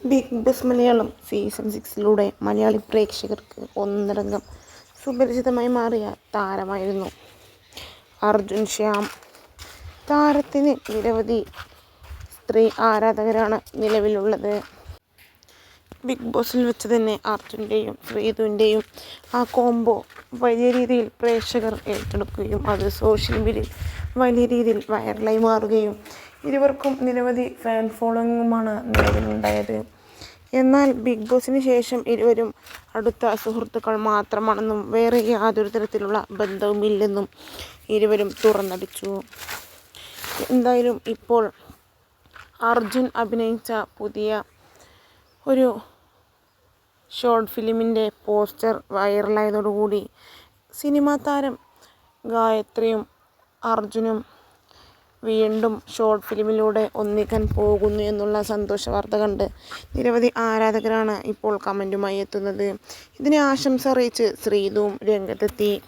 Big Boss Malayalam season സിക്സിലൂടെ മലയാളി പ്രേക്ഷകർക്ക് ഒന്നടങ്കം സുപരിചിതമായി മാറിയ താരമായിരുന്നു അർജുൻ ശ്യാം. താരത്തിന് നിരവധി സ്ത്രീ ആരാധകരാണ് നിലവിലുള്ളത്. ബിഗ് ബോസിൽ വെച്ച് തന്നെ അർജുന്റെയും ശ്രീതുവിന്റെയും ആ കോംബോ വലിയ രീതിയിൽ പ്രേക്ഷകർ ഏറ്റെടുക്കുകയും അത് സോഷ്യൽ മീഡിയയിൽ വലിയ രീതിയിൽ വൈറലായി മാറുകയും ഇരുവർക്കും നിരവധി ഫാൻ ഫോളോയിങ്ങുമാണ് നിലവിലുണ്ടായത്. എന്നാൽ ബിഗ് ബോസിന് ശേഷം ഇരുവരും അടുത്ത സുഹൃത്തുക്കൾ മാത്രമാണെന്നും വേറെ യാതൊരു തരത്തിലുള്ള ബന്ധവുമില്ലെന്നും ഇരുവരും തുറന്നടിച്ചു. എന്തായാലും ഇപ്പോൾ അർജുൻ അഭിനയിച്ച പുതിയ ഒരു ഷോർട്ട് ഫിലിമിന്റെ പോസ്റ്റർ വൈറലായതോടുകൂടി സിനിമാ താരം ഗായത്രിയും അർജുനും വീണ്ടും ഷോർട്ട് ഫിലിമിലൂടെ ഒന്നിക്കാൻ പോകുന്നു എന്നുള്ള സന്തോഷ വാർത്ത കണ്ട് നിരവധി ആരാധകരാണ് ഇപ്പോൾ കമന്റുമായി എത്തുന്നത്. ഇതിനെ ആശംസ അറിയിച്ച് ശ്രീതുവും രംഗത്തെത്തി.